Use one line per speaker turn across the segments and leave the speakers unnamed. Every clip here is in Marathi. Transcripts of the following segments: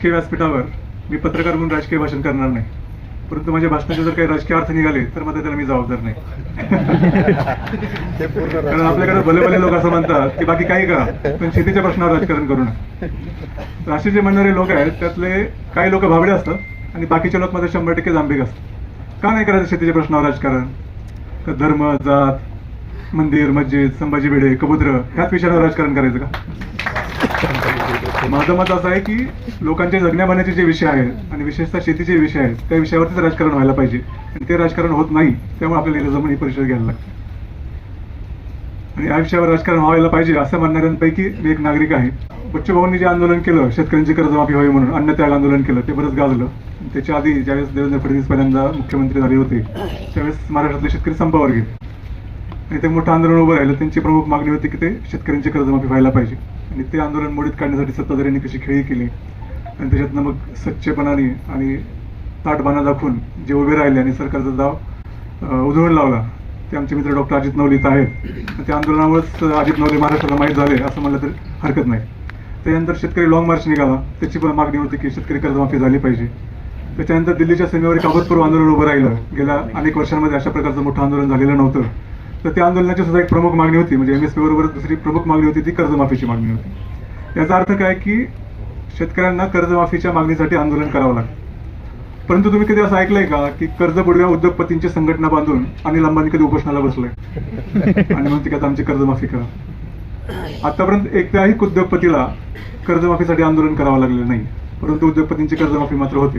राजकीय व्यासपीठावर मी पत्रकार म्हणून राजकीय भाषण करणार नाही. परंतु माझ्या भाषणाचे जर काही राजकीय अर्थ निघाले तर मात्र त्याला मी जबाबदार नाही. कारण आपल्याकडे भले भले लोक असं म्हणतात की बाकी काही करा पण शेतीच्या प्रश्नावर राजकारण करू नये तर असे जे म्हणणारे लोक आहेत त्यातले काही लोक भाबडे असतात आणि बाकीचे लोक मात्र शंभर टक्के जांभीक असतात. का नाही करायचं शेतीच्या प्रश्नावर राजकारण? का धर्म जात मंदिर मस्जिद संभाजी भिडे कबुतर ह्याच विषयावर राजकारण करायचं का? माझं मत असं आहे की लोकांच्या जगण्या जे विषय आहेत आणि विशेषतः शेतीचे विषय आहेत त्या विषयावरतीच राजकारण व्हायला पाहिजे. आणि ते राजकारण होत नाही त्यामुळे आपल्याला इथं ही परिषद घ्यायला लागते. आणि या विषयावर राजकारण व्हायला पाहिजे असं म्हणणाऱ्यांपैकी मी एक नागरिक आहे. बच्चू भाऊंनी जे आंदोलन केलं शेतकऱ्यांची कर्जमाफी व्हावी म्हणून अन्नत्याग आंदोलन केलं ते बरंच गाजलं. त्याच्या आधी ज्यावेळेस देवेंद्र फडणवीस पहिल्यांदा मुख्यमंत्री झाले होते त्यावेळेस महाराष्ट्रातले शेतकरी संपावर गेले. आणि ते मोठं आंदोलन उभं राहिलं त्यांची प्रमुख मागणी होती की ते शेतकऱ्यांची कर्जमाफी व्हायला पाहिजे. आणि ते आंदोलन मोडीत काढण्यासाठी सत्ताधाऱ्यांनी कशी खेळी केली आणि त्याच्यातनं मग सच्चेपणाने आणि ताटबाणा दाखवून जे उभे राहिले आणि सरकारचा दाव उधळून लावला ते आमचे मित्र डॉक्टर अजित नवले इथं आहेत. त्या आंदोलनावरच अजित नवले महाराष्ट्राला माहीत झाले असं म्हणलं तरी हरकत नाही. त्यानंतर शेतकरी लॉंग मार्च निघाला. त्याची पण मागणी होती की शेतकरी कर्जमाफी झाली पाहिजे. त्याच्यानंतर दिल्लीच्या सीमेवर कागदपूर्व आंदोलन उभं राहिलं. गेल्या अनेक वर्षांमध्ये अशा प्रकारचं मोठं आंदोलन झालेलं नव्हतं. तर त्या आंदोलनाची सुद्धा एक प्रमुख मागणी होती. म्हणजे एम एस पी बरोबर दुसरी प्रमुख मागणी होती ती कर्जमाफीची मागणी होती. याचा अर्थ काय की शेतकऱ्यांना कर्जमाफीच्या मागणीसाठी आंदोलन करावं लागतं. परंतु तुम्ही कधी असं ऐकलंय का की कर्ज बुडव्या उद्योगपतींची संघटना बांधून अनिल अंबानी कधी उपोषणाला बसलोय? आणि म्हणते की आता आमची कर्जमाफी करा. आतापर्यंत एकट्याही उद्योगपतीला कर्जमाफीसाठी आंदोलन करावं लागलेलं नाही. परंतु उद्योगपतींची कर्जमाफी मात्र होते.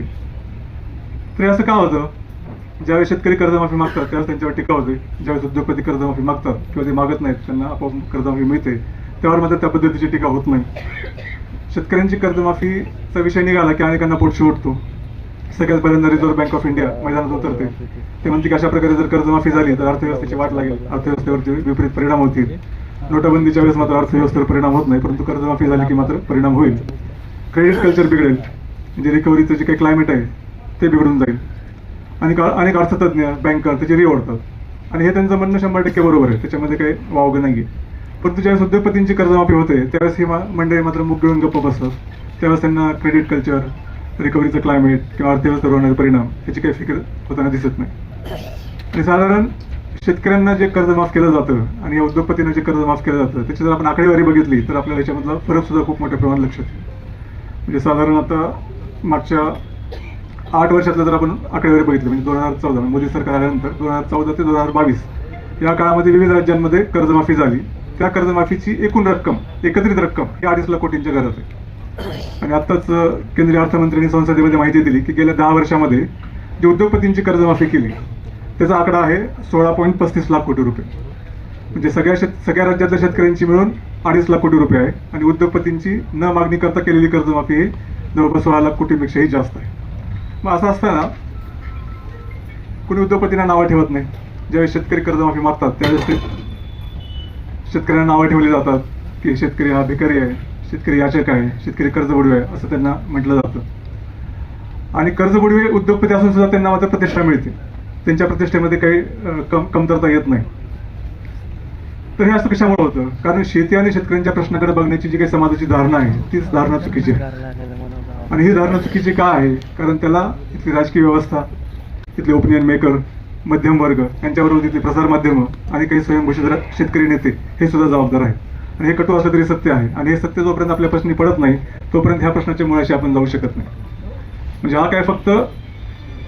तर असं का होतं? ज्यावेळेस शेतकरी कर्जमाफी मागतात त्यावेळेस त्यांच्यावर टीका होते. ज्यावेळेस उद्योगपती कर्जमाफी मागतात किंवा ते मागत नाहीत त्यांना आपोआप कर्जमाफी मिळते. त्यावर मात्र त्या पद्धतीची टीका होत नाही. शेतकऱ्यांची कर्जमाफीचा विषय निघाला की अनेकांना पोटशी उठतो. सगळ्यात पहिल्यांदा रिझर्व्ह बँक ऑफ इंडिया मैदानात उतरते. ते म्हणते की अशा प्रकारे जर कर्जमाफी झाली तर अर्थव्यवस्थेची वाट लागेल. अर्थव्यवस्थेवरती विपरीत परिणाम होतील. नोटाबंदीच्या वेळेस मात्र अर्थव्यवस्थेवर परिणाम होत नाही परंतु कर्जमाफी झाली की मात्र परिणाम होईल. क्रेडिट कल्चर बिघडेल. म्हणजे रिकव्हरीचं जे काही क्लायमेट आहे ते बिघडून जाईल. आणि का- अनेक अर्थतज्ञ बँकर त्याची री ओढतात आणि हे त्यांचं म्हणणं शंभर टक्के बरोबर आहे. त्याच्यामध्ये काही वावगं नाही परंतु ज्यावेळेस उद्योगपतींची कर्जमाफी होते त्यावेळेस ही मा- मंडळी मात्र मुग घेऊन गप्प बसतात. त्यावेळेस त्यांना क्रेडिट कल्चर रिकव्हरीचं क्लायमेट किंवा अर्थव्यवस्थेवर होणारे परिणाम याची काही फिकर होताना दिसत नाही. आणि साधारण शेतकऱ्यांना जे कर्ज माफ केलं जातं आणि या उद्योगपतींना जे कर्ज माफ केलं जातं त्याची जर आपण आकडेवारी बघितली तर आपल्याला याच्यामधला फरक सुद्धा खूप मोठ्या प्रमाणात लक्षात येईल. म्हणजे साधारण आता मागच्या आठ वर्षातलं जर आपण आकडेवारी बघितलं म्हणजे दोन हजार चौदा म्हणजे मोदी सरकार आल्यानंतर दोन हजार चौदा ते दोन हजार बावीस या काळामध्ये विविध राज्यांमध्ये कर्जमाफी झाली. त्या कर्जमाफीची एकूण रक्कम एकत्रित रक्कम ही अडीच लाख कोटींच्या घरात आहे. आणि आत्ताच केंद्रीय अर्थमंत्र्यांनी संसदेमध्ये माहिती दिली की गेल्या दहा वर्षामध्ये जे उद्योगपतींची कर्जमाफी केली त्याचा आकडा आहे सोळा पॉईंट पस्तीस लाख कोटी रुपये. म्हणजे सगळ्या शेत सगळ्या राज्यातल्या शेतकऱ्यांची मिळून अडीच लाख कोटी रुपये आहे. आणि उद्योगपतींची न मागणी करता केलेली कर्जमाफी ही जवळपास सोळा लाख कोटींपेक्षाही जास्त आहे. मग असं असताना कुणी उद्योगपतींना नावं ठेवत नाही. ज्यावेळेस शेतकरी कर्जमाफी मागतात त्यावेळेस ते शेतकऱ्यांना नावं ठेवली जातात की शेतकरी हा भिकारी आहे शेतकरी याचक आहे शेतकरी कर्जबुडवे आहे असं त्यांना म्हटलं जातं. आणि कर्जबुडवे उद्योगपती असून सुद्धा त्यांना मात्र प्रतिष्ठा मिळते. त्यांच्या प्रतिष्ठेमध्ये काही कम कमतरता येत नाही. तर हे असं कशामुळे होतं? कारण शेती आणि शेतकऱ्यांच्या प्रश्नाकडे बघण्याची जी काही समाजाची धारणा आहे तीच धारणा चुकीची आहे. आणि ही धारणा चुकीची का आहे? कारण त्याला इथली राजकीय व्यवस्था तिथले ओपिनियन मेकर मध्यम वर्ग यांच्याबरोबर तिथले प्रसारमाध्यमं आणि काही स्वयंघोषित शेतकरी नेते हे सुद्धा जबाबदार आहेत. आणि हे कटू असलं तरी सत्य आहे. आणि हे सत्य जोपर्यंत आपल्या प्रश्नी पडत नाही तोपर्यंत ह्या प्रश्नाच्या मुळाशी आपण जाऊ शकत नाही. म्हणजे हा काय फक्त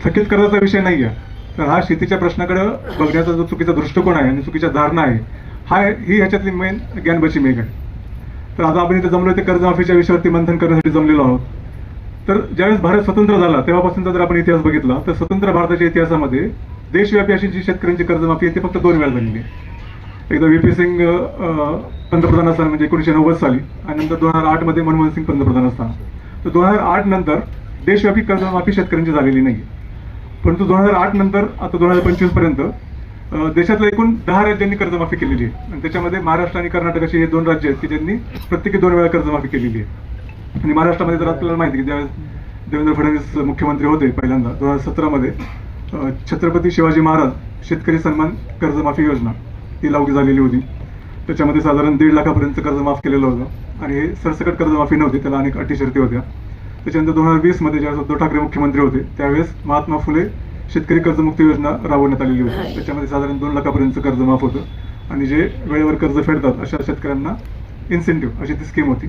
थकीत कर्जाचा विषय नाही आहे तर हा शेतीच्या प्रश्नाकडे बघण्याचा जो चुकीचा दृष्टिकोन आहे आणि चुकीच्या धारणा आहे हा ही ह्याच्यातली मेन ज्ञानबाची मेघ आहे. तर आता आपण इथे जमलो ते कर्जमाफीच्या विषयावरती मंथन करण्यासाठी जमलेलो आहोत. तर ज्यावेळेस भारत स्वतंत्र झाला तेव्हापासूनचा जर आपण इतिहास बघितला तर स्वतंत्र भारताच्या इतिहासामध्ये देशव्यापी अशी जी शेतकऱ्यांची कर्जमाफी आहे ती फक्त दोन वेळा झालेली आहे. एकदा व्ही पी सिंग पंतप्रधान असताना म्हणजे एकोणीशे नव्वद साली आणि नंतर दोन हजार आठमध्ये मनमोहन सिंग पंतप्रधान असताना. तर दोन हजार आठ नंतर देशव्यापी कर्जमाफी शेतकऱ्यांची झालेली नाही परंतु दोन हजार आठ नंतर आता दोन हजार पंचवीसपर्यंत देशातल्या एकूण दहा राज्यांनी कर्जमाफी केलेली आहे. आणि त्याच्यामध्ये महाराष्ट्र आणि कर्नाटक अशी हे दोन राज्य आहेत की ज्यांनी प्रत्येकी दोन वेळा कर्जमाफी केलेली आहे. आणि महाराष्ट्रामध्ये तर आपल्याला माहिती आहे की ज्यावेळेस देवेंद्र फडणवीस मुख्यमंत्री होते पहिल्यांदा दोन हजार सतरामध्ये छत्रपती शिवाजी महाराज शेतकरी सन्मान कर्जमाफी योजना ही लागू झालेली होती. त्याच्यामध्ये साधारण दीड लाखापर्यंत कर्ज माफ केलेलं होतं आणि हे सरसकट कर्जमाफी नव्हती त्याला अनेक अटी शर्ती होत्या. त्याच्यानंतर दोन हजार वीसमध्ये ज्यावेळेस उद्धव ठाकरे मुख्यमंत्री होते त्यावेळेस महात्मा फुले शेतकरी कर्जमुक्ती योजना राबवण्यात आलेली होती. त्याच्यामध्ये साधारण दोन लाखापर्यंत कर्ज माफ होतं. आणि जे वेळेवर कर्ज फेडतात अशा शेतकऱ्यांना इन्सेंटिव्ह अशी ती स्कीम होती.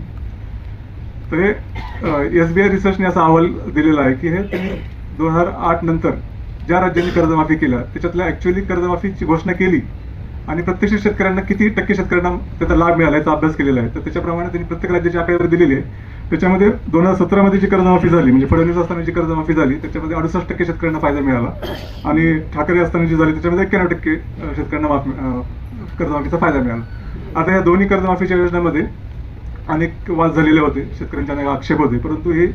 तर हे एस बी आय रिसर्चने असा अहवाल दिलेला आहे की हे त्यांनी दोन हजार आठ नंतर ज्या राज्यांनी कर्जमाफी केल्या त्याच्यातल्या ऍक्च्युअली कर्जमाफीची घोषणा केली आणि प्रत्यक्ष शेतकऱ्यांना किती टक्के शेतकऱ्यांना त्याचा लाभ मिळाला याचा अभ्यास केलेला आहे. तर त्याच्याप्रमाणे त्यांनी प्रत्येक राज्याची आकडेवारी दिलेली आहे. त्याच्यामध्ये दोन हजार सतरामध्ये जी कर्जमाफी झाली म्हणजे फडणवीस असताना जी कर्जमाफी झाली त्याच्यामध्ये अडुसष्ट टक्के शेतकऱ्यांना फायदा मिळाला आणि ठाकरे असताना जी झाली त्याच्यामध्ये एक्क्याण्णव टक्के शेतकऱ्यांना माफ कर्जमाफीचा फायदा मिळाला. आता या दोन्ही कर्जमाफीच्या योजनेमध्ये अनेक वाद झालेले होते शेतकऱ्यांच्या अनेक आक्षेप होते परंतु हे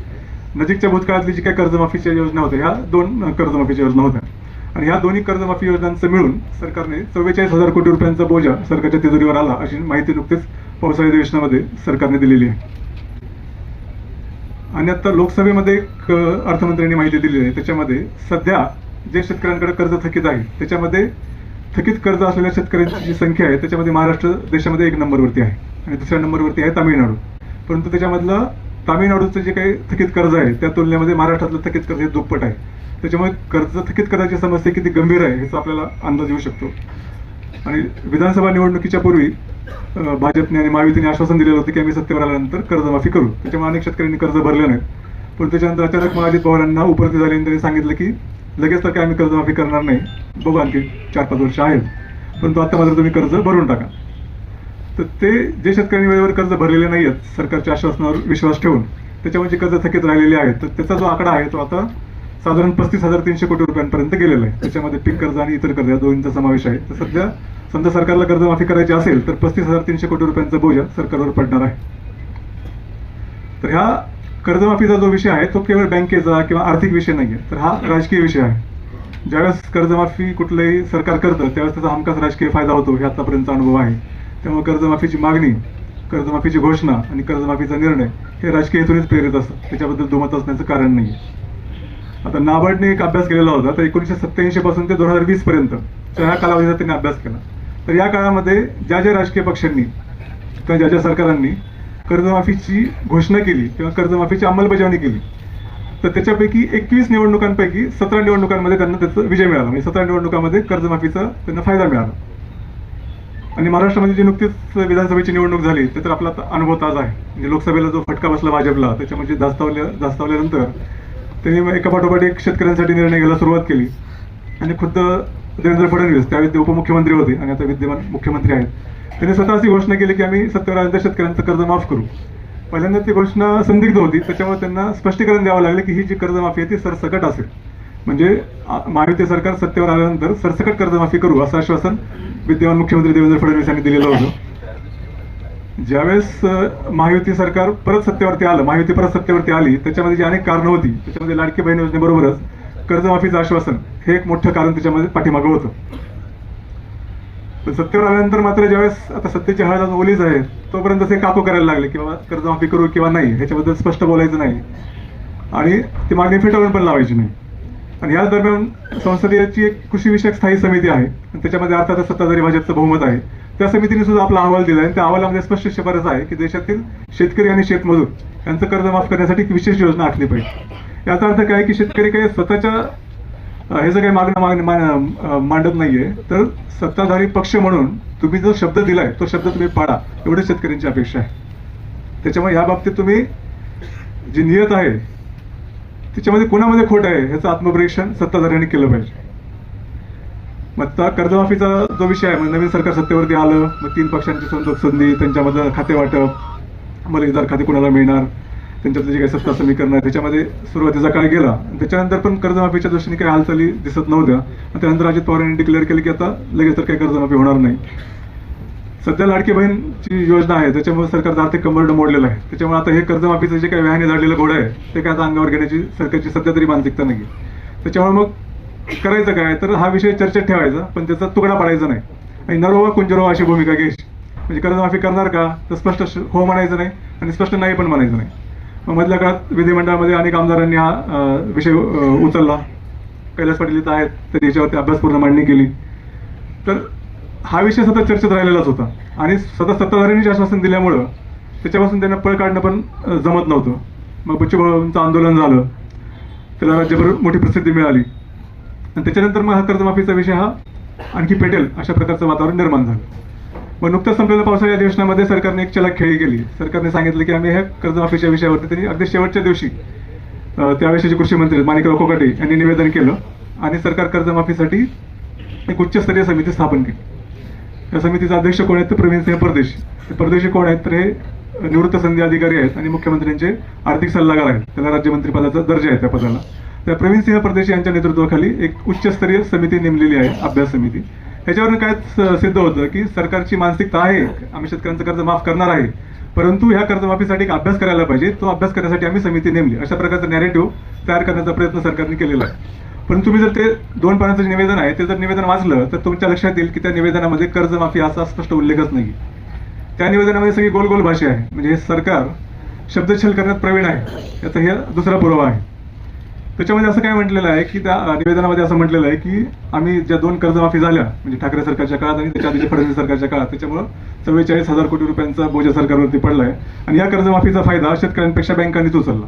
नजीकच्या भूतकाळातली जी काही कर्जमाफीच्या योजना होत्या ह्या दोन कर्जमाफीच्या योजना होत्या. आणि ह्या दोन्ही कर्जमाफी योजनांचं मिळून सरकारने चव्वेचाळीस हजार कोटी रुपयांचा बोजा सरकारच्या तिजोरीवर आला अशी माहिती नुकतेच पावसाळी अधिवेशनामध्ये सरकारने दिलेली आहे. आणि आता लोकसभेमध्ये एक अर्थमंत्र्यांनी माहिती दिलेली आहे त्याच्यामध्ये सध्या जे शेतकऱ्यांकडे कर्ज थकीत आहे त्याच्यामध्ये थकीत कर्ज असलेल्या शेतकऱ्यांची जी संख्या आहे त्याच्यामध्ये महाराष्ट्र देशामध्ये एक नंबरवरती आहे. आणि दुसऱ्या नंबरवरती आहे तामिळनाडू. परंतु त्याच्यामधलं तामिळनाडूचं जे काही थकीत कर्ज आहे त्या तुलनेमध्ये महाराष्ट्रातलं थकीत कर्ज हे दुप्पट आहे. त्याच्यामुळे कर्ज थकीत कर्जाची समस्या किती गंभीर आहे ह्याचा आपल्याला अंदाज येऊ शकतो. आणि विधानसभा निवडणुकीच्या पूर्वी भाजपने आणि महायुतीने आश्वासन दिलेलं होतं की आम्ही सत्तेवर आल्यानंतर कर्जमाफी करू. त्याच्यामुळे अनेक शेतकऱ्यांनी कर्ज भरले नाहीत. पण त्याच्यानंतर अचानक मग अजित पवारांना उपरती झाली आणि त्यांनी सांगितलं की लगेच तर काय आम्ही कर्जमाफी करणार नाही. बघू आणखी चार पाच वर्ष आहेत. परंतु आता मात्र तुम्ही कर्ज भरून टाका. तर ते जे शेतकऱ्यांनी वेळेवर कर्ज भरलेले नाही आहेत सरकारच्या आश्वासनावर विश्वास ठेवून त्याच्यामध्ये जे कर्ज थकीत राहिलेले आहेत. तर त्याचा जो आकडा आहे तो आता साधारण पस्तीस हजार तीनशे कोटी रुपयांपर्यंत गेलेला आहे. त्याच्यामध्ये पीक कर्ज आणि इतर कर्ज या दोन्हींचा समावेश आहे. तर सध्या समजा सरकारला कर्जमाफी करायची असेल तर पस्तीस हजार तीनशे कोटी रुपयांचा बोजा सरकारवर पडणार आहे. तर ह्या कर्जमाफीचा जो विषय आहे तो केवळ बँकेचा किंवा आर्थिक विषय नाही आहे तर हा राजकीय विषय आहे. ज्यावेळेस कर्जमाफी कुठलंही सरकार करतं त्यावेळेस त्याचा हमखास राजकीय फायदा होतो हे आतापर्यंतचा अनुभव आहे. त्यामुळे कर्जमाफीची मागणी कर्जमाफीची घोषणा आणि कर्जमाफीचा निर्णय हे राजकीय हेतूनच प्रेरित असतं त्याच्याबद्दल दुमत असण्याचं कारण नाही आता नाबार्डने एक अभ्यास केलेला होता तर एकोणीसशे सत्याऐंशी पासून ते दोन हजार वीस पर्यंत ह्या कालावधीचा त्यांनी अभ्यास केला. तर या काळामध्ये ज्या ज्या राजकीय पक्षांनी किंवा ज्या ज्या सरकारांनी कर्जमाफीची घोषणा केली किंवा कर्जमाफीची अंमलबजावणी केली तर त्याच्यापैकी एकवीस निवडणुकांपैकी सतरा निवडणुकांमध्ये त्यांना त्याचा विजय मिळाला. म्हणजे सतरा निवडणुकांमध्ये कर्जमाफीचा त्यांना फायदा मिळाला. आणि महाराष्ट्रामध्ये जी नुकतीच विधानसभेची निवडणूक झाली ते तर आपला अनुभव ताज आहे. म्हणजे लोकसभेला जो फटका बसला भाजपला त्याच्यामध्ये दास्तावल्या दास्तावल्यानंतर त्यांनी मग एका पाठोपाठ एक शेतकऱ्यांसाठी निर्णय घ्यायला सुरुवात केली. आणि खुद्द देवेंद्र फडणवीस त्यावेळी ते उपमुख्यमंत्री होते आणि आता विद्यमान मुख्यमंत्री आहेत. त्यांनी स्वतः अशी घोषणा केली की आम्ही सत्तरानंतर शेतकऱ्यांचं कर्ज माफ करू. पहिल्यांदा ती घोषणा संदिग्ध होती त्याच्यामुळे त्यांना स्पष्टीकरण द्यावं लागलं की ही जी कर्जमाफी आहे ती सरसकट असेल. म्हणजे महायुती सरकार सत्तेवर आल्यानंतर सरसकट कर्जमाफी करू असं आश्वासन विद्यमान मुख्यमंत्री देवेंद्र फडणवीस यांनी दिलेलं होतं. ज्यावेळेस महायुती सरकार परत सत्तेवरती आलं महायुती परत सत्तेवरती आली त्याच्यामध्ये जी अनेक कारणं होती त्याच्यामध्ये लाडकी बहीण योजनेबरोबरच कर्जमाफीचं आश्वासन हे एक मोठं कारण त्याच्यामध्ये पाठीमागं होतं. पण सत्तेवर आल्यानंतर मात्र ज्यावेळेस आता सत्तेची हळद ओलीच आहे तोपर्यंत ते काकू करायला लागले किंवा कर्जमाफी करू किंवा नाही ह्याच्याबद्दल स्पष्ट बोलायचं नाही. आणि ती मागणी फेटाळून पण लावायची नाही. आणि याच दरम्यान संसदीयची एक कृषीविषयक स्थायी समिती आहे. आणि त्याच्यामध्ये अर्थातच सत्ताधारी भाजपचं बहुमत आहे. त्या समितीने सुद्धा आपला अहवाल दिला आणि त्या अहवालामध्ये स्पष्ट शिफारस आहे की देशातील शेतकरी आणि शेतमजूर यांचं कर्ज माफ करण्यासाठी एक विशेष योजना आखली पाहिजे. याचा अर्थ काय की शेतकरी काही स्वतःच्या हे जर काही मागणं मागणं मा- मांडत नाहीये तर सत्ताधारी पक्ष म्हणून तुम्ही जो शब्द दिलाय तो शब्द तुम्ही पाळा एवढी शेतकऱ्यांची अपेक्षा आहे. त्याच्यामुळे या बाबतीत तुम्ही जी नियत आहे त्याच्यामध्ये कोणामध्ये खोट आहे? ह्याचं आत्मपरीक्षण सत्ताधाऱ्यांनी केलं पाहिजे. मग आता कर्जमाफीचा जो विषय आहे म्हणजे नवीन सरकार सत्तेवरती आलं मग तीन पक्षांची संतोष संधी त्यांच्यामधलं खाते वाटप मलिकदार खाते कोणाला मिळणार त्यांच्यातलं जे काही सत्ता समीकरण आहे त्याच्यामध्ये सुरुवातीचा काळ गेला. आणि त्याच्यानंतर पण कर्जमाफीच्या दृष्टीने काही हालचाली दिसत नव्हत्या. त्यानंतर अजित पवार यांनी डिक्लेअर केलं की आता लगेच तर काही कर्जमाफी होणार नाही. सध्या लाडकी बहीणची योजना आहे त्याच्यामुळे सरकारचं आर्थिक कंबरड मोडलेलं आहे. त्याच्यामुळे आता हे कर्जमाफीचं जे काही व्यायाने झालेलं घोडं आहे ते काय आता अंगावर घेण्याची सरकारची सध्या तरी मानसिकता नाही त्याच्यामुळे मग करायचं काय? तर हा विषय चर्चेत ठेवायचा पण त्याचा तुकडा पाडायचा नाही. आणि नरोवा कुंजरोवा अशी भूमिका घ्यायची. म्हणजे कर्जमाफी करणार का? तर स्पष्ट श- हो म्हणायचं नाही आणि स्पष्ट नाही पण म्हणायचं नाही. मग मधल्या काळात विधिमंडळामध्ये अनेक आमदारांनी हा विषय उचलला. कैलास पाटील इथं आहेत तर याच्यावरती अभ्यासपूर्ण मांडणी केली. तर हा विषय सतत चर्चेत राहिलेलाच होता. आणि सतत सत्ताधाऱ्यांनी जे आश्वासन दिल्यामुळं त्याच्यापासून त्यांना पळ काढणं पण जमत नव्हतं. मग बच्चूभाऊंचं आंदोलन झालं. त्याला राज्यभर मोठी प्रसिद्धी मिळाली. आणि त्याच्यानंतर मग हा कर्जमाफीचा विषय हा आणखी पेटेल अशा प्रकारचं वातावरण निर्माण झालं. मग नुकत्याच संपलेल्या पावसाळ्या अधिवेशनामध्ये सरकारने एक चला खेळी केली. सरकारने सांगितलं की आम्ही ह्या कर्जमाफीच्या विषयावरती त्यांनी अगदी शेवटच्या दिवशी अं, कृषी मंत्री माणिकराव कोकाटे यांनी निवेदन केलं. आणि सरकार कर्जमाफीसाठी एक उच्चस्तरीय समिती स्थापन केली. या समितीचे अध्यक्ष कोण आहेत तर प्रवीण सिंह परदेशी. ते परदेशी कोण आहेत तर हे निवृत्त संधी अधिकारी आहेत आणि मुख्यमंत्र्यांचे आर्थिक सल्लागार आहेत. त्याला राज्यमंत्री पदाचा दर्जा आहे त्या पदाला. त्या प्रवीण सिंह परदेशी यांच्या नेतृत्वाखाली एक उच्चस्तरीय समिती नेमलेली आहे अभ्यास समिती. ह्याच्यावरून काय सिद्ध होतं की सरकारची मानसिकता आहे आम्ही शेतकऱ्यांचं कर्ज माफ करणार आहे परंतु ह्या कर्जमाफीसाठी एक अभ्यास करायला पाहिजे. तो अभ्यास करण्यासाठी आम्ही समिती नेमली. अशा प्रकारचा नॅरेटिव्ह तयार करण्याचा प्रयत्न सरकारने केलेला आहे. पण तुम्ही जर ते दोन पानाचं निवेदन आहे ते जर निवेदन वाचलं तर तुमच्या लक्षात येईल की त्या निवेदनामध्ये कर्जमाफी असा स्पष्ट उल्लेखच नाही त्या निवेदनामध्ये सगळी गोल गोल भाषा आहे. म्हणजे हे सरकार शब्दच्छल करण्यात प्रवीण आहे. याचा हे दुसरा पुरावा आहे. त्याच्यामध्ये असं काय म्हटलेलं आहे की त्या निवेदनामध्ये असं म्हटलेलं आहे की आम्ही ज्या दोन कर्जमाफी झाल्या म्हणजे ठाकरे सरकारच्या काळात आणि त्याच्या आधीच्या फडणवीस सरकारच्या काळात त्याच्यामुळं चव्वेचाळीस हजार कोटी रुपयांचा बोजा सरकारवरती पडलाय. आणि या कर्जमाफीचा फायदा शेतकऱ्यांपेक्षा बँकांनीच उचलला.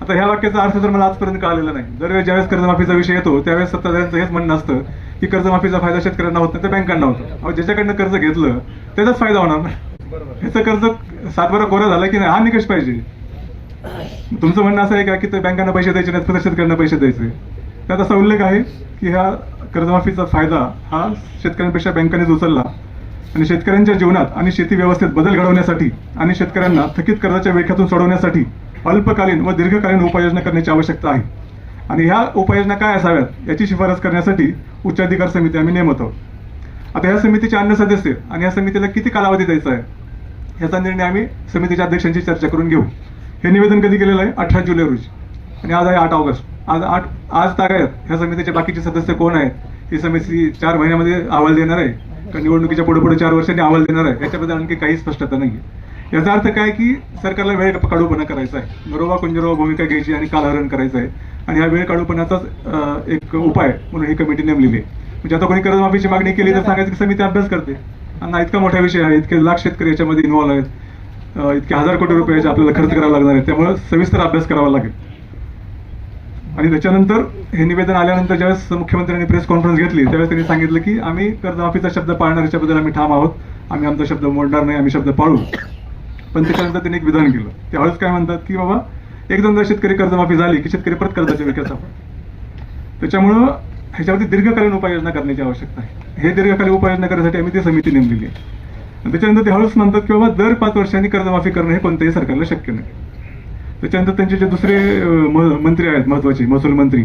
आता ह्या वाक्याचा अर्थ तर मला आजपर्यंत कळालेला नाही. दरवेळेस ज्यावेळेस कर्जमाफीचा विषय येतो त्यावेळेस सत्ताधाऱ्यांचं हेच म्हणणं असतं की कर्जमाफीचा फायदा शेतकऱ्यांना होत नाही तर बँकांना होतो. अहो ज्याच्याकडनं कर्ज घेतलं त्याचाच फायदा होणार ह्याचं कर्ज सातबारा कोरा झाला की नाही हा निकष पाहिजे. तुमचं म्हणणं असं आहे का की ते बँकांना पैसे द्यायचे नाहीत फक्त शेतकऱ्यांना पैसे द्यायचे? त्यात असा उल्लेख आहे की ह्या कर्जमाफीचा फायदा हा शेतकऱ्यांपेक्षा बँकांनीच उचलला. आणि शेतकऱ्यांच्या जीवनात आणि शेती व्यवस्थेत बदल घडवण्यासाठी आणि शेतकऱ्यांना थकीत कर्जाच्या विळख्यातून सोडवण्यासाठी अल्पकालीन व दीर्घकालीन उपाययोजना करण्याची आवश्यकता आहे. आणि ह्या उपाययोजना काय असाव्यात याची शिफारस करण्यासाठी उच्चाधिकार समिती आम्ही नेमत आहोत. आता ह्या समितीचे अन्य सदस्य आणि या समितीला किती कालावधी द्यायचा आहे याचा निर्णय आम्ही समितीच्या अध्यक्षांची चर्चा करून घेऊ. हे निवेदन कधी केलेलं आहे? अठरा जुलै रोजी. आणि आज आहे आठ ऑगस्ट. आज आठ आज तागायत ह्या समितीचे बाकीचे सदस्य कोण आहेत ही समिती चार महिन्यामध्ये अहवाल देणार आहे. का निवडणुकीच्या पुढे पुढे चार वर्षांनी अहवाल देणार आहे. याच्याबद्दल आणखी काही स्पष्टता नाही याचा अर्थ काय की सरकारला वेळ काढूपणा करायचा आहे. नरोबा कुंजरोबा भूमिका घ्यायची आणि कालहरण करायचं आहे. आणि ह्या वेळ काढूपणाचाच एक उपाय म्हणून ही कमिटी नेमलेली आहे. म्हणजे आता कोणी कर्जमाफीची मागणी केली तर सांगायचं की समिती अभ्यास करते. आणि हा इतका मोठा विषय आहे. इतके लाख शेतकरी याच्यामध्ये इन्व्हॉल्व आहेत. इतके हजार कोटी रुपयाचे आपल्याला खर्च करावा लागणार आहे त्यामुळे सविस्तर अभ्यास करावा लागेल. आणि त्याच्यानंतर हे निवेदन आल्यानंतर ज्यावेळेस मुख्यमंत्र्यांनी प्रेस कॉन्फरन्स घेतली त्यावेळेस त्यांनी सांगितलं की आम्ही कर्जमाफीचा शब्द पाळणार याच्याबद्दल आम्ही ठाम आहोत. आम्ही आमचा शब्द मोडणार नाही आम्ही शब्द पाळू. पण त्याच्यानंतर त्यांनी एक विधान केलं. त्यावेळेस काय म्हणतात की बाबा एक दोनदा शेतकरी कर्जमाफी झाली की शेतकरी परत कर्जाच्या विक्याचा त्याच्यामुळं ह्याच्यावरती दीर्घकालीन उपाययोजना करण्याची आवश्यकता आहे. हे दीर्घकालीन उपाययोजना करण्यासाठी आम्ही ती समिती नेमलेली आहे. त्याच्यानंतर ते म्हणतात की बाबा दर पाच वर्षांनी कर्जमाफी करणं हे कोणत्याही सरकारला शक्य नाही. त्याच्यानंतर त्यांचे जे दुसरे म- मंत्री आहेत महत्त्वाचे महसूल मंत्री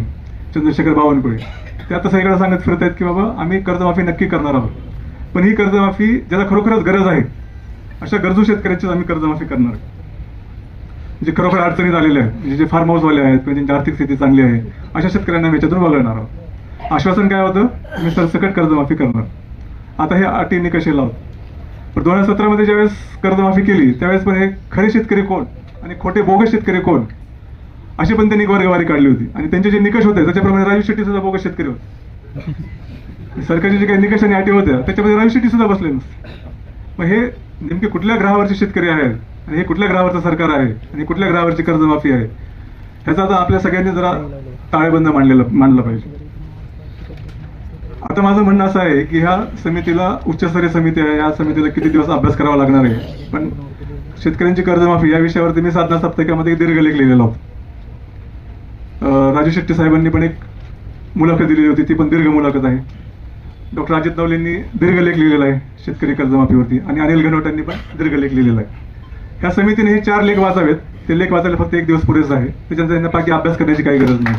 चंद्रशेखर बावनकुळे ते आता सगळीकडे सांगत फिरत आहेत की बाबा आम्ही कर्जमाफी नक्की करणार आहोत. पण ही कर्जमाफी ज्याला खरोखरच गरज आहे अशा गरजू शेतकऱ्यांचीच आम्ही कर्जमाफी करणार. जे खरोखर अडचणीत आलेले आहेत म्हणजे जे फार्म हाऊसवाले आहेत किंवा ज्यांची आर्थिक स्थिती चांगली आहे अशा शेतकऱ्यांना आम्ही याच्यातून वगळणार आहोत. आश्वासन काय होतं? मी सरसकट कर्जमाफी करणार. आता हे अटी निकष हे लावत पण दोन हजार सतरामध्ये ज्यावेळेस कर्जमाफी केली त्यावेळेस पण हे खरे शेतकरी कोण आणि खोटे बोगस शेतकरी कोण अशी पण त्यांनी वर्गवारी काढली होती. आणि त्यांचे जे निकष होते त्याच्याप्रमाणे राजू शेट्टी सुद्धा बोगस शेतकरी होते. सरकारचे जे काही निकष आणि अटी होत्या त्याच्यामध्ये राजू शेट्टी सुद्धा बसले नसते. मग हे नेमके कुठल्या ग्रहावरचे शेतकरी आहेत? आणि हे कुठल्या ग्रहावरचं सरकार आहे? आणि कुठल्या ग्रहावरची कर्जमाफी आहे? ह्याचा आता आपल्या सगळ्यांनी जरा ताळेबंद मांडलेला मांडला पाहिजे. आता माझं म्हणणं असं आहे की ह्या समितीला उच्चस्तरीय समिती आहे. या समितीला किती दिवस अभ्यास करावा लागणार आहे? पण शेतकऱ्यांची कर्जमाफी या विषयावरती मी साधना सप्ताकामध्ये एक दीर्घ लेख लिहिलेला होता. राजू शेट्टी साहेबांनी पण एक मुलाखत दिलेली होती. ती पण दीर्घ मुलाखत आहे. डॉक्टर अजित नवलेंनी दीर्घ लेख लिहिलेला आहे शेतकरी कर्जमाफीवरती. आणि अनिल घनवटांनी पण दीर्घ लेख लिहिलेला आहे. ह्या समितीने हे चार लेख वाचावेत. ते लेख वाचायला फक्त एक दिवस पुरेसा आहे. त्याच्यानंतर त्यांना बाकी अभ्यास करण्याची काही गरज नाही.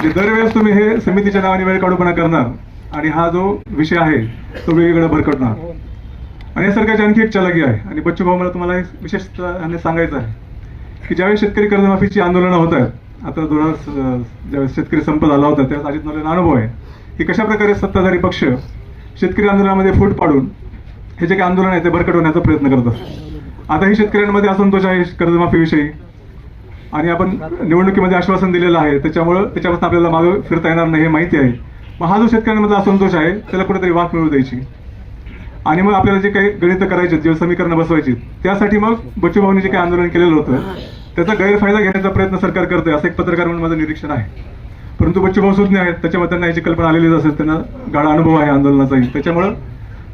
म्हणजे दरवेळेस तुम्ही हे समितीच्या नावाने वेळ काढूपणा करणार. आणि हा जो विषय आहे तो वेगवेगळा भरकटणार. आणि या सरकारची आणखी एक चलाकी आहे. आणि बच्चू भाऊ मला तुम्हाला हे विशेषतः सांगायचं आहे की ज्यावेळेस शेतकरी कर्जमाफीची आंदोलनं होत आहेत आता दोन ज्यावेळेस शेतकरी संप झाला होता त्यावेळेस अजित नवलेंना अनुभव आहे. की कशा प्रकारे सत्ताधारी पक्ष शेतकरी आंदोलनामध्ये फूट पाडून हे जे काही आंदोलन आहे ते भरकटवण्याचा प्रयत्न करत असतात आता ही शेतकऱ्यांमध्ये असंतोष आहे कर्जमाफीविषयी. आणि आपण निवडणुकीमध्ये आश्वासन दिलेलं आहे. त्याच्यामुळं त्याच्यापासून आपल्याला मागं फिरता येणार नाही हे माहिती आहे. मग हा जो शेतकऱ्यांमध्ये असंतोष आहे त्याला कुठेतरी वाट मिळू द्यायची. आणि मग आपल्याला जे काही गणित करायचे जे समीकरणं बसवायची त्यासाठी मग बच्चूभाऊनी जे काही आंदोलन केलेलं होतं त्याचा गैरफायदा घेण्याचा प्रयत्न सरकार करतोय असं एक पत्रकार म्हणून माझं निरीक्षण आहे. परंतु बच्चूभाऊ सुज्ञ आहेत. त्याच्यामध्ये त्यांना याची कल्पना आलेलीच असेल. त्यांना गाढा अनुभव आहे आंदोलनाचाही त्याच्यामुळं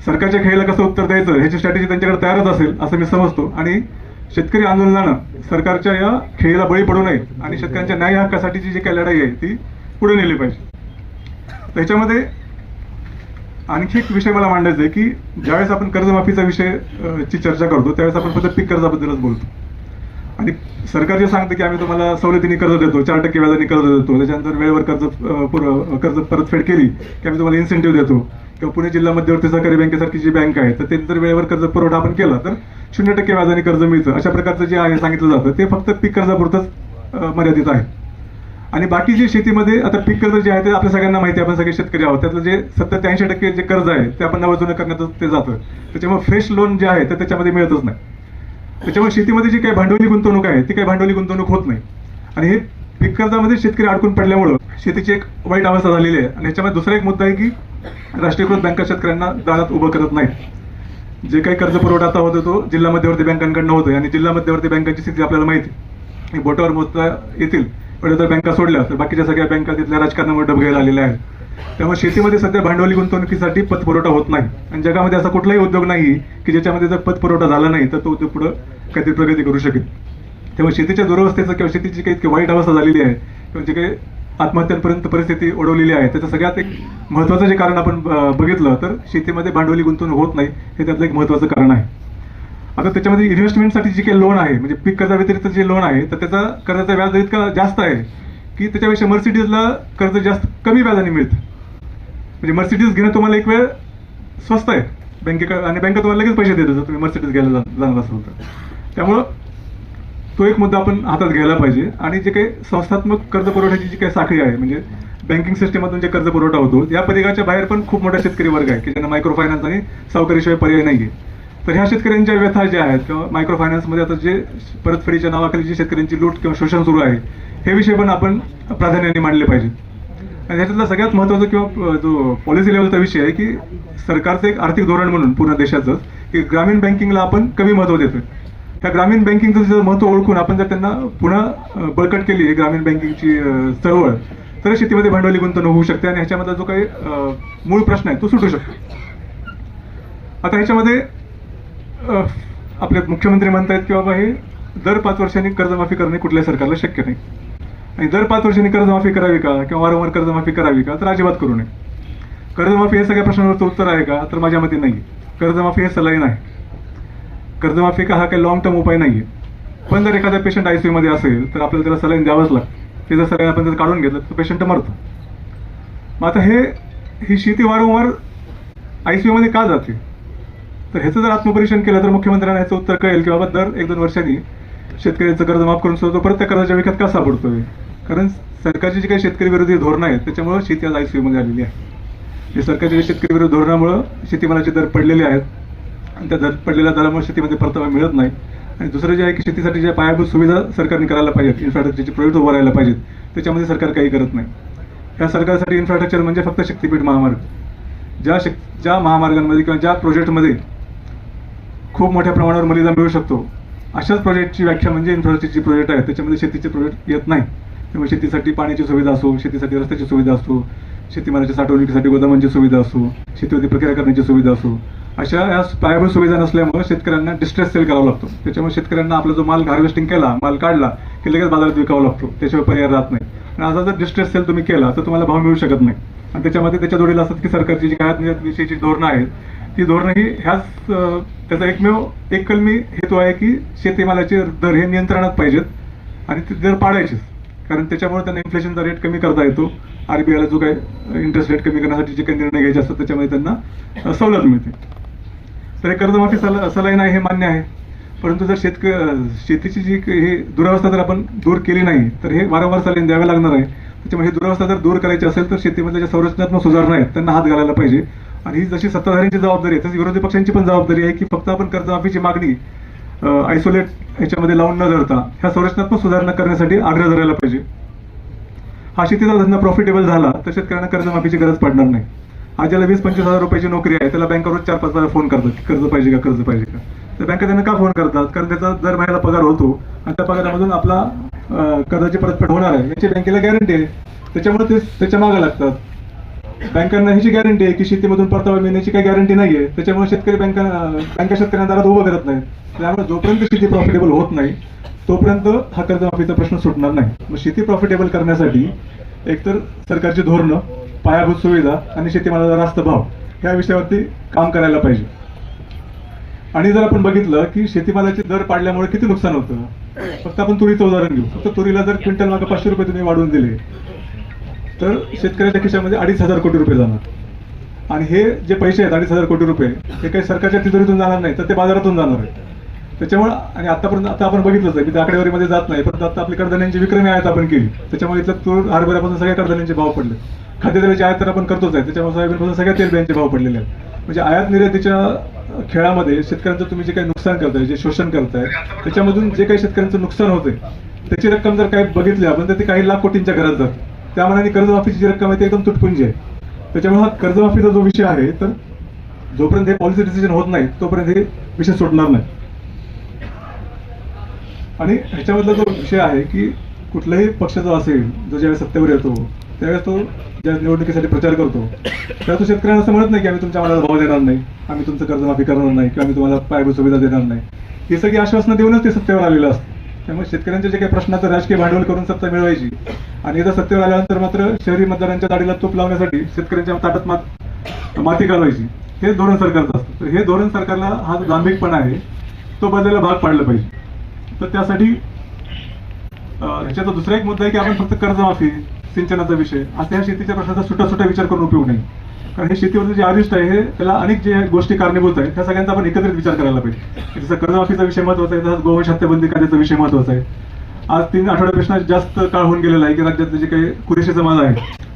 सरकारच्या खेळीला कसं उत्तर द्यायचं ह्याची स्ट्रॅटेजी त्यांच्याकडे तयारच असेल असं मी समजतो. आणि शेतकरी आंदोलनानं सरकारच्या या खेळीला बळी पडू नये आणि शेतकऱ्यांच्या न्याय हक्कासाठीची जी काही लढाई आहे ती पुढे नेली पाहिजे. त्याच्यामध्ये आणखी एक विषय मला मांडायचा आहे की ज्यावेळेस आपण कर्जमाफीचा विषय ची चर्चा करतो त्यावेळेस आपण फक्त पीक कर्जाबद्दलच बोलतो. आणि सरकार जे सांगतं की आम्ही तुम्हाला सवलतीने कर्ज देतो चार टक्के व्याजाने कर्ज देतो त्याच्यानंतर वेळेवर कर्ज पुर- कर्ज परतफेड केली की आम्ही तुम्हाला इन्सेंटिव्ह देतो. किंवा पुणे जिल्हा मध्यवर्ती सहकारी बँकेसारखी जी बँक आहे तर ते जर वेळेवर कर्ज पुरवठा आपण केला तर शून्य टक्के व्याजाने कर्ज मिळतं. अशा प्रकारचं जे आहे सांगितलं जातं ते फक्त पीक कर्जापुरतंच मर्यादित आहे. आणि बाकी जे शेतीमध्ये आता पीक कर्ज जे आहे ते आपल्या सगळ्यांना माहिती आहे आपण सगळे शेतकरी आहोत. त्यातलं जे सत्तर ते ऐंशी टक्के जे कर्ज आहे ते आपण नवजुनं करण्यात ते जातं. त्याच्यामुळे फ्रेश लोन जे आहे ते त्याच्यामध्ये मिळतच नाही. त्याच्यामुळे शेतीमध्ये जी काही भांडवली गुंतवणूक आहे ती काही भांडवली गुंतवणूक होत नाही. आणि हे पीक कर्जामध्ये शेतकरी अडकून पडल्यामुळं शेतीची एक वाईट अवस्था झालेली आहे. आणि याच्यामध्ये दुसरा एक मुद्दा आहे की राष्ट्रीयकृत बँका शेतकऱ्यांना दारात उभं करत नाहीत. जे काही कर्ज पुरवठा आता होतो तो जिल्हा मध्यवर्ती बँकांकडनं होतोय. आणि जिल्हा मध्यवर्ती बँकांची स्थिती आपल्याला माहिती आहे. बोटावर मोजता येतील पण जर बँका सोडल्या तर बाकीच्या सगळ्या बँका तिथल्या राजकारणामुळे डबघायला आलेल्या आहेत. त्यामुळे शेतीमध्ये सध्या भांडवली गुंतवणुकीसाठी पतपुरवठा होत नाही. आणि जगामध्ये असा कुठलाही उद्योग नाही की ज्याच्यामध्ये जर पतपुरवठा झाला नाही तर तो उद्योग पुढं काहीतरी प्रगती करू शकेल. त्यामुळे शेतीच्या दुरवस्थेचं किंवा शेतीची काही इतकी वाईट अवस्था झालेली आहे किंवा जे काही आत्महत्यांपर्यंत परिस्थिती ओढवलेली आहे त्याचं सगळ्यात एक महत्त्वाचं जे कारण आपण बघितलं तर शेतीमध्ये भांडवली गुंतवणूक होत नाही हे त्यातलं एक महत्त्वाचं कारण आहे. आता त्याच्यामध्ये इन्व्हेस्टमेंटसाठी जे काही लोन आहे म्हणजे पीक कर्जाव्यतिरिक्त जे लोन आहे तर त्याचा कर्जाचा व्याज इतका जास्त आहे की त्याच्यापेक्षा मर्सिडीजला कर्ज जास्त कमी व्याजाने मिळतं. म्हणजे मर्सिडीज घेणं तुम्हाला एक वेळ स्वस्त आहे. बँकेकडे आणि बँका तुम्हाला लगेच पैसे देते जर तुम्ही मर्सिडीज घ्यायला जा- जाणार असाल तर. त्यामुळं तो एक मुद्दा आपण हातात घ्यायला पाहिजे. आणि जे काही संस्थात्मक कर्ज पुरवठ्याची जी काही साखळी आहे म्हणजे बँकिंग सिस्टममधून जे कर्ज पुरवठा होतो या परिघाच्या बाहेर पण खूप मोठा शेतकरी वर्ग आहे की ज्यांना मायक्रो फायनान्स आणि सावकारीशिवाय पर्याय नाही तर ह्या शेतकऱ्यांच्या व्यथा ज्या आहेत किंवा मायक्रो फायनान्समध्ये आता जे परतफेडीच्या नावाखाली जी शेतकऱ्यांची लूट किंवा शोषण सुरू आहे हे विषय पण आपण प्राधान्याने मांडले पाहिजे. आणि ह्याच्यातला सगळ्यात महत्त्वाचा किंवा जो पॉलिसी लेवलचा विषय आहे की सरकारचं एक आर्थिक धोरण म्हणून पूर्ण देशाचं की ग्रामीण बँकिंगला आपण कमी महत्त्व देतोय. त्या ग्रामीण बँकिंगचं जर महत्त्व ओळखून आपण जर त्यांना पुन्हा बळकट केली आहे ग्रामीण बँकिंगची चळवळ तर शेतीमध्ये भांडवली गुंतवणूक होऊ शकते आणि ह्याच्यामधला जो काही मूळ प्रश्न आहे तो सुटू शकतो. आता ह्याच्यामध्ये आपले मुख्यमंत्री म्हणतायत की बाबा हे दर पाच वर्षांनी कर्जमाफी करणे कुठल्याही सरकारला शक्य नाही. आणि दर पाच वर्षांनी कर्जमाफी करावी का किंवा वारंवार कर्जमाफी करावी का? तर अजिबात करू नये. कर्जमाफी हे सगळ्या प्रश्नांवरचं उत्तर आहे का? तर माझ्या मते नाही कर्जमाफी हे सलाईन आहे कर्जमाफी का हा काही लॉंग टर्म उपाय नाही आहे पण जर एखादा पेशंट आयमध्ये असेल तर आपल्याला त्याला सलाईन द्यावंच लागतं. ते जर सलाईन आपण जर काढून घेतलं तर पेशंट मरतो. मग आता हे ही शेती वारंवार आय सी यूमध्ये का जाते? तर ह्याचं जर आत्मपरीक्षण केलं तर मुख्यमंत्र्यांना ह्याचं उत्तर कळेल की बाबा दर एक दोन वर्षांनी शेतकऱ्याचं कर्ज माफ करून सुद्धा तो परत त्या कर्जाच्या विख्यात का सापडतोय कारण सरकारची जी काही शेतकरी विरोधी धोरणं आहेत त्याच्यामुळं शेती आज आयसीयूमध्ये आलेली आहे. हे सरकारच्या शेतकरी विरोधी धोरणामुळं शेतीमालाचे दर पडलेले आहेत आणि त्या दर पडलेल्या दरामुळे शेतीमध्ये परतावा मिळत नाही. आणि दुसरं जे आहे की शेतीसाठी ज्या पायाभूत सुविधा सरकारने करायला पाहिजेत इन्फ्रास्ट्रक्चरचे प्रोजेक्ट उभारायला पाहिजेत त्याच्यामध्ये सरकार काही करत नाही. या सरकारसाठी इन्फ्रास्ट्रक्चर म्हणजे फक्त शक्तीपीठ महामार्ग. ज्या शक ज्या महामार्गांमध्ये किंवा ज्या प्रोजेक्टमध्ये खूप मोठ्या प्रमाणावर मर्यादा मिळू शकतो. अशाच प्रोजेक्टची व्याख्या म्हणजे इन्फ्रास्ट्रक्चरची प्रोजेक्ट आहे. त्याच्यामध्ये शेतीचे प्रोजेक्ट येत नाही. त्यामुळे शेतीसाठी पाण्याची सुविधा असो शेतीसाठी रस्त्याची सुविधा असो शेतीमालाच्या साठवणुकीसाठी गोदामांची सुविधा असो शेतीवरती प्रक्रिया करण्याची सुविधा असो अशा या पायाभूत सुविधा नसल्यामुळे शेतकऱ्यांना डिस्ट्रेस सेल करावा लागतो. त्याच्यामुळे शेतकऱ्यांना आपला जो माल हार्वेस्टिंग केला माल काढला की लगेच बाजारात विकावा लागतो. त्याशिवाय पर्याय राहत नाही. आणि आता जर डिस्ट्रेस सेल तुम्ही केला तर तुम्हाला भाव मिळू शकत नाही. आणि त्याच्यामध्ये त्याच्या जोडीला असतात की सरकारची जी काय विषयीची धोरणं आहेत ती धोरणंही ह्याच त्याचा एकमेव एक कलमी हेतू आहे की शेतीमालाचे दर हे नियंत्रणात पाहिजेत आणि ते दर पाडायचेच. कारण त्याच्यामुळे त्यांना इन्फ्लेशनचा रेट कमी करता येतो. आरबीआयला जो काही इंटरेस्ट रेट कमी करण्यासाठी जे काही निर्णय घ्यायचे असतात त्याच्यामध्ये त्यांना सवलत मिळते. तर हे कर्जमाफी सल सलाईन आहे हे मान्य आहे. परंतु जर शेतक शेतीची जी ही दुरावस्था जर आपण दूर केली नाही तर हे वारंवार सलाईन द्यावे लागणार आहे. त्याच्यामुळे ही दुरावस्था जर दूर करायची असेल तर शेतीमध्ये ज्या संरचनात्मक सुधारणा आहेत त्यांना हात घालायला पाहिजे. आणि ही जशी सत्ताधाऱ्यांची जबाबदारी आहे तशी विरोधी पक्षांची पण जबाबदारी आहे की फक्त आपण कर्जमाफीची मागणी आयसोलेट याच्यामध्ये लावून न धरता ह्या संरचनात्मक सुधारणा करण्यासाठी आग्रह धरायला पाहिजे. हा शेतीचा धंदा प्रॉफिटेबल झाला तर शेतकऱ्यांना कर्जमाफीची गरज पडणार नाही. आज ज्याला वीस पंचवीस हजार रुपयाची नोकरी आहे त्याला बँका रोज चार पाच वेळा फोन करतात की कर्ज पाहिजे का कर्ज पाहिजे का? तर बँका त्यांना का फोन करतात? कारण त्याचा दर महिन्याला पगार होतो आणि त्या पगारामधून आपला कर्जाची परतफेड होणार आहे. याची बँकेला गॅरंटी आहे. त्याच्यामुळे ते त्याच्यामागे लागतात. बँकांना ह्याची गॅरंटी आहे की शेतीमधून परतावा मिळण्याची काही गॅरंटी नाहीये. त्याच्यामुळे शेतकरी बँका बँका शेतकऱ्यांना दारात उभं करत नाही त्यामुळे जोपर्यंत शेती प्रॉफिटेबल होत नाही तोपर्यंत हा कर्जमाफीचा प्रश्न सुटणार नाही. मग शेती प्रॉफिटेबल करण्यासाठी एकतर सरकारची धोरणं पायाभूत सुविधा आणि शेतीमालाचा रास्त भाव या विषयावरती काम करायला पाहिजे. आणि जर आपण बघितलं की शेतीमालाचे दर पाडल्यामुळे किती नुकसान होतं? फक्त आपण तुरीचं उदाहरण घेऊ. फक्त तुरीला जर क्विंटल मागे पाचशे रुपये तुम्ही वाढवून दिले तर शेतकऱ्याच्या खिशामध्ये अडीच हजार कोटी रुपये जाणार. आणि हे जे पैसे आहेत अडीच हजार कोटी रुपये हे काही सरकारच्या तिजोरीतून जाणार नाही तर ते बाजारातून जाणार आहे त्याच्यामुळे आणि आतापर्यंत आता आपण बघितलंच आहे की आकडेवारीमध्ये जात नाही परंतु आता आपली कडधान्यांची विक्रमी आयात आपण केली. त्याच्यामुळे इथलं तूर हरभऱ्यापासून सगळ्या कडधान्यांचे भाव पडले. खाद्यतेलाची आयात तर आपण करतोच आहे त्याच्यामुळे सोयाबीनपासून सगळ्या तेलबियांचे भाव पडलेले आहेत. म्हणजे आयात निर्यातीच्या खेळामध्ये शेतकऱ्यांचं तुम्ही जे काही नुकसान करताय जे शोषण करताय त्याच्यामधून जे काही शेतकऱ्यांचं नुकसान होतंय त्याची रक्कम जर काही बघितली आपण तर ते काही लाख कोटींच्या घरात जाते. त्या मनाने कर्जमाफीची जी रक्कम आहे ती एकदम तुटपुंजी आहे. त्याच्यामुळे हा कर्जमाफीचा जो विषय आहे तर जोपर्यंत हे पॉलिसी डिसिजन होत नाही तोपर्यंत हे विषय सुटणार नाही. आणि ह्याच्यामधला जो विषय आहे की कुठलाही पक्ष जो असेल जो ज्यावेळेस सत्तेवर येतो त्यावेळेस तो ज्या निवडणुकीसाठी प्रचार करतो त्यावेळेस तो शेतकऱ्यांना असं म्हणत नाही की आम्ही तुमच्या मनाला भाव देणार नाही आम्ही तुमचं कर्जमाफी करणार नाही किंवा आम्ही तुम्हाला पायाभूत सुविधा देणार नाही. हे सगळी आश्वासनं देऊनच ते सत्तेवर आलेलं असतं. त्यामुळे शेतकऱ्यांचे जे काही प्रश्नाचं राजकीय भांडवल करून सत्ता मिळवायची. आणि एकदा सत्तेवर आल्यानंतर मात्र शहरी मतदारांच्या दाढीला तूप लावण्यासाठी शेतकऱ्यांच्या ताटात मात माती घालवायची. हे धोरण सरकारचं असतं. तर हे धोरण सरकारला हा जो गांभीरपणा आहे तो बदलायला भाग पाडला पाहिजे. तर त्यासाठी ह्याच्याचा दुसरा एक मुद्दा आहे की आपण फक्त कर्जमाफी सिंचनाचा विषय. असा ह्या शेतीच्या प्रश्नाचा सुटा सुटा विचार करून उपयोग नाही. कारण हे शेतीवरचं जे आदिष्ट आहे हे त्याला अनेक जे गोष्टी कारणीभूत आहेत त्या सगळ्यांचा आपण एकत्रित विचार करायला पाहिजे. जसं कर्जमाफीचा विषय महत्त्वाचा आहे तसंच गोवंश हत्याबंदी कायद्याचा विषय महत्त्वाचा आहे. आज तीन आठवड्यापेक्षा जास्त काळ होऊन गेलेला आहे की राज्यातले जे काही कुरेशी समाज आहे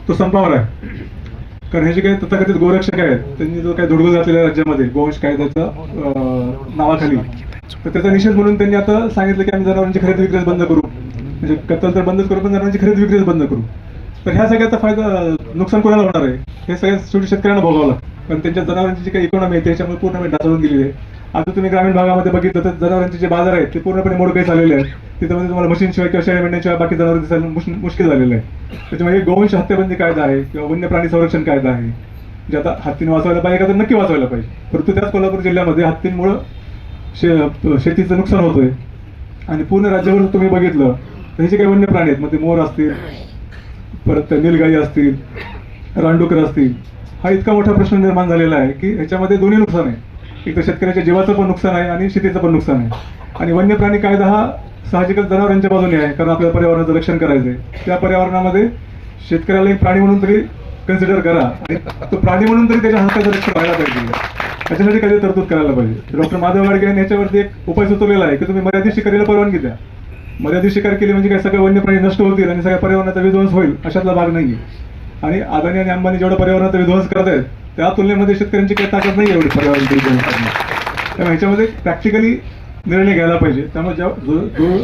तो संपावर आहे. कारण हे जे काही तथाकथित गोरक्षक आहेत त्यांनी जो काही धुडगूस घातलेला राज्यामध्ये गोवंश कायद्याचा अं, नावाखाली तर त्याचा निषेध म्हणून त्यांनी आता सांगितलं की आम्ही जनावरांची खरेदी विक्रीच बंद करू. म्हणजे कत्तल तर बंदच करू पण जनावरांची खरेदी विक्रीच बंद करू. तर ह्या सगळ्याचा फायदा नुकसान कोणाला होणार आहे? हे सगळ्या शेवटी शेतकऱ्यांना भोगावं लागतं. कारण त्यांच्या जनावरांची जी काही इकॉनॉमी आहे त्याच्यामुळे पूर्णपणे ढासळून गेली आहे. आता तुम्ही ग्रामीण भागामध्ये बघितलं तर जनावरांचे जे बाजार आहेत ते पूर्णपणे मोडकळे झालेले आहेत. तिथे म्हणजे तुम्हाला मशीनशिवाय किंवा शेळ्या मेंढ्यांशिवाय बाकी जनावर दिसायला मुश्किल झालेलं आहे. त्याच्यामुळे गोवंश हत्याबंदी कायदा आहे किंवा वन्य प्राणी संरक्षण कायदा आहे. जे आता हत्तीने वाचवायला पाहिजे का तर नक्की वाचवायला पाहिजे. परंतु त्याच कोल्हापूर जिल्ह्यामध्ये हत्तींमुळं शे शेतीचं नुकसान होतंय. आणि पूर्ण राज्यावर तुम्ही बघितलं तर हे जे काही वन्य प्राणी आहेत मग ते मोर असतील परत नीलगाई निलगाई असतील रानडुकर असतील हा इतका मोठा प्रश्न निर्माण झालेला आहे की ह्याच्यामध्ये दोन्ही नुकसान आहे. एक तर शेतकऱ्याच्या जीवाचं पण नुकसान आहे आणि शेतीचं पण नुकसान आहे. आणि वन्य प्राणी कायदा हा साहजिकच जनावरांच्या बाजूने आहे कारण आपल्या पर्यावरणाचं रक्षण करायचं आहे त्या पर्यावरणामध्ये शेतकऱ्याला एक प्राणी म्हणून तरी कन्सिडर करा. आणि तो प्राणी म्हणून तरी त्याच्या हक्काचं रक्षण व्हायला पाहिजे. त्याच्यासाठी काही तरतूद करायला पाहिजे. डॉक्टर माधव गाडगे यांनी याच्यावरती एक उपाय सुचवलेला आहे की तुम्ही मर्यादित शिकारीला परवानगी द्या. मर्यादित शिकार केली म्हणजे काय सगळे वन्य प्राणी नष्ट होतील आणि सगळ्या पर्यावरणाचा विध्वंस होईल अशातला भाग नाही आणि अदानी आणि अंबानी जेवढा पर्यावरणाचा विध्वंस करत आहेत त्या तुलनेमध्ये शेतकऱ्यांची काही ताकद नाही एवढी पर्यावरण विध्वंस त्यामुळे ह्याच्यामध्ये प्रॅक्टिकली निर्णय घ्यायला पाहिजे. त्यामुळे ज्या जो जो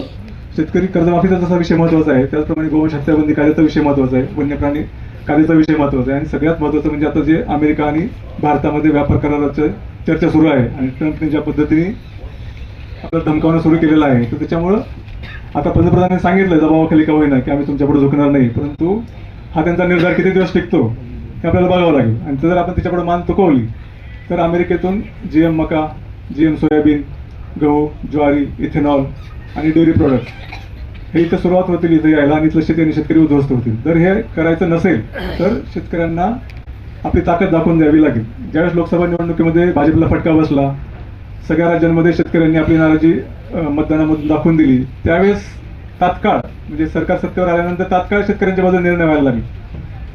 शेतकरी कर्जमाफीचा जसा विषय महत्त्वाचा आहे त्याचप्रमाणे गोवंश हत्याबंदी कायद्याचा विषय महत्त्वाचा आहे वन्य प्राणी कायद्याचा विषय महत्त्वाचा आहे. आणि सगळ्यात महत्वाचं म्हणजे आता जे अमेरिका आणि भारतामध्ये व्यापार कराराचं चर्चा सुरू आहे आणि ट्रम्पने ज्या पद्धतीने आपलं धमकावणं सुरू केलेलं आहे तर त्याच्यामुळं आता पंतप्रधानांनी सांगितलं दबावाखाली का होईना की आम्ही तुमच्यापुढे झुकणार नाही. परंतु हा त्यांचा निर्धार किती दिवस टिकतो हे आपल्याला बघावं लागेल. आणि जर आपण त्याच्यापुढे मान तुकवली तर अमेरिकेतून जी एम मका जी एम सोयाबीन गहू ज्वारी इथेनॉल आणि डेअरी प्रोडक्ट हे इथं सुरुवात होतील इथं यायला. आणि इथलं शेती आणि शेतकरी उद्ध्वस्त होतील. जर हे करायचं नसेल तर शेतकऱ्यांना आपली ताकद दाखवून द्यावी लागेल. ज्यावेळेस लोकसभा निवडणुकीमध्ये भाजपला फटका बसला सगळ्या राज्यांमध्ये शेतकऱ्यांनी आपली नाराजी मतदानामधून दाखवून दिली. त्यावेळेस तात्काळ म्हणजे सरकार सत्तेवर आल्यानंतर तात्काळ शेतकऱ्यांच्या बाजूने निर्णय व्हायला लागले.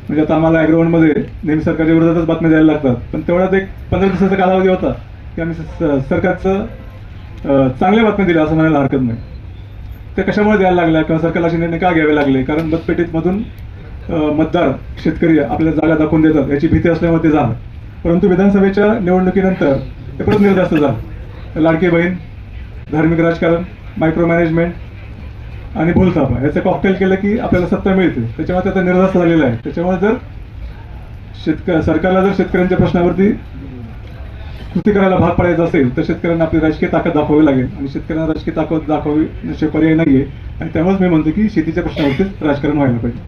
म्हणजे आता आम्हाला ॲग्रोवनमध्ये नेहमी सरकारच्या विरोधातच बातम्या द्यायला लागतात. पण तेवढ्यात एक पंधरा दिवसाचा कालावधी होता की आम्ही सरकारचं चांगल्या बातम्या दिल्या असं म्हणायला हरकत नाही. ते कशामुळे द्यायला लागल्या किंवा सरकारला असे निर्णय का घ्यावे लागले? कारण मतपेटीतमधून मतदार शेतकरी आपल्या जागा दाखवून देतात. याची भीती असल्यामुळे ते झालं. परंतु विधानसभेच्या निवडणुकीनंतर ते परत निर्धास्त झालं. लाडकी बहीण धार्मिक राजकारण मायक्रो मॅनेजमेंट आणि भूलथापा याचं कॉकटेल केलं की आपल्याला सत्ता मिळते. त्याच्यामुळे त्याचा निर्धास्त झालेला आहे. त्याच्यामुळे जर शेतक सरकारला जर शेतकऱ्यांच्या प्रश्नावरती कृती करायला भाग पाडायचा असेल तर शेतकऱ्यांना आपली राजकीय ताकद दाखवावी लागेल. आणि शेतकऱ्यांना राजकीय ताकद दाखवावी असे पर्याय नाहीये. आणि त्यामुळेच मी म्हणतो की शेतीच्या प्रश्नावरतीच राजकारण व्हायला पाहिजे.